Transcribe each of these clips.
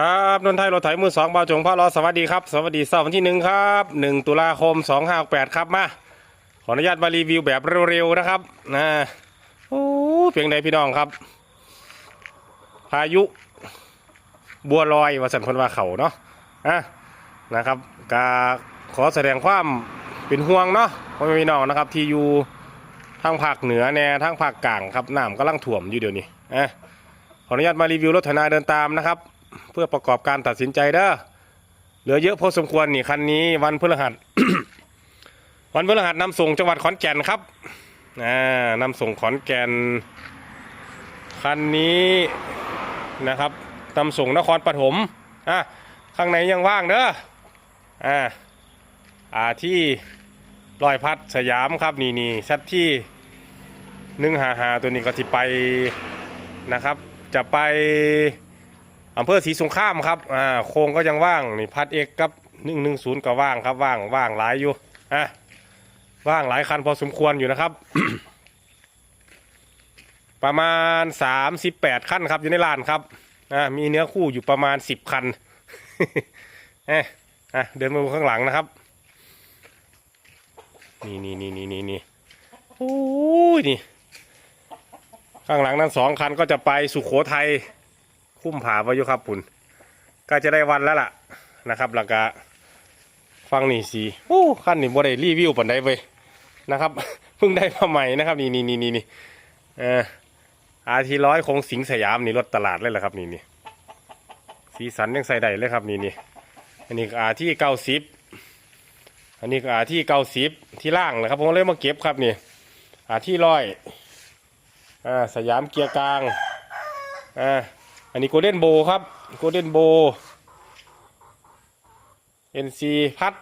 ครับนนทไทยรถไถมือสองบาจงพ่อรอสวัสดีครับ สวัสดีเสาร์วันที่หนึ่งครับหนึ่งตุลาคมสองห้าแปดครับมา ขออนุญาตมารีวิวแบบเร็วๆนะครับนะโอ้เพียงใดพี่น้องครับ พายุ บัวลอยวาสันพนว่าเขาเนาะอะนะครับกาขอแสดงความเป็นห่วงเนาะพ่อแม่พี่น้องนะครับที่อยู่ทางภาคเหนือแน่ทางภาคกลางครับน้ำกำลังถ่วมอยู่เดี๋ยวนี้อะขออนุญาตมารีวิวรถไถนาเดินตามนะครับ เพื่อประกอบการตัดสินใจเด้อเหลือเยอะพอสมควรนี่คันนี้วันพฤหัส วันพฤหัสนำส่งจังหวัดขอนแก่นครับอ่านำส่งขอนแก่น คันนี้นะครับนำส่งนครปฐมอะข้างในยังว่างเด้ออ่าอ่าที่ลอยพัดสยามครับนี่นี่ชัดที่หนึ่งหาหาตัวนี้ก็ที่ไปนะครับ จะไป อำเภอศรีสงครามครับอ่าโครงก็ยังว่างนี่พัดเอกกับหนึ่งหนึ่งศูนย์ก็ว่างครับว่างว่างหลายอยู่อะว่างหลายคันพอสมควรอยู่นะครับ ประมาณสามสิบแปดคันครับอยู่ในลานครับอ่ามีเนื้อคู่อยู่ประมาณสิบคันเอ๊ะอะเดินมาดูข้างหลังนะครับนี่นี่นี่นี่นี่นี่โอ้ยนี่ ข้างหลังนั้นสองคันก็จะไปสุขโขทัย คุ้มผาไว้อยู่ครับคุณก็จะได้วันแล้วล่ะนะครับแล้วก็ฟังนี่สิโอ้ขั้นนี่บ่ได้รีวิวปันได้เว้ยนะครับเพิ่งได้มาใหม่นะครับนี่นี่นี่นี่นี่เอออาทีร้อยคงสิงสยามนี่รถตลาดเลยแหละครับนี่นี่สีสันยังใส่ได้เลยครับนี่นี่อันนี้อาที่เก้าสิบอันนี้อาที่เก้าสิบที่ล่างนะครับผมเลยมาเก็บครับนี่อาที่ร้อยอ่าสยามเกียร์กลางอ่า อันนี้โกลเด้นโบครับโกลเด้นโบเอ็นซีพัด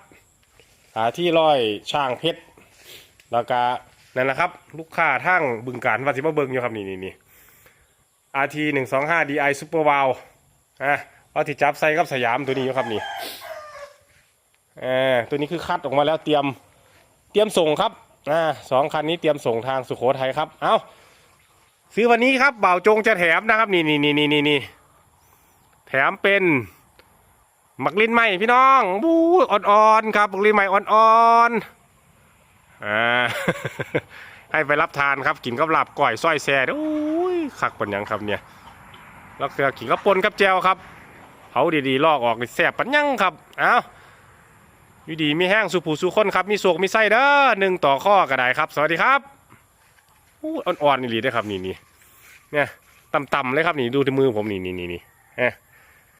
หาที่ร้อยช่างเพชรแล้วก็นั่นแหละครับ ลูกค้าทั้งบึงการวัดสิมาเบิงอยู่ครับนี่นี่นี่อาร์ทีหนึ่งสองห้าดีไอซูเปอร์วาลอะเอาที่จับใส่กับสยามตัวนี้อยู่ครับนี่เออตัวนี้คือคัดออกมาแล้วเตรียมเตรียมส่งครับอ่าสองคันนี้เตรียมส่งทางสุโขทัยครับ เอ้า ซื้อวันนี้ครับเบ่าวจงจะแถมนะครับ นี่นี่นี่นี่นี่นี่แถมเป็นหมักลิ้นใหม่พี่น้องบู๊อ่อนๆครับหมักลิ้นใหม่อ่อนๆอ่าให้ไปรับทานครับกินกับลาบก่อยส้อยแซ่โอ้ยคักปัญญังครับเนี่ยแล้วก็กินกับปนกับแจวครับเผาดีๆลอกออกนี่แซ่บปัญญังครับเอาอยู่ดีมีแห้งสุผูสุคนครับมีสวกมีไส้เด้อหนึ่งต่อข้อก็ได้ครับ สวัสดีครับ อ่อนๆนี่ลีได้ครับนี่นี่เนี่ยต่ำๆเลยครับนี่ดูที่มือผมนี่นี่นี่นี่อ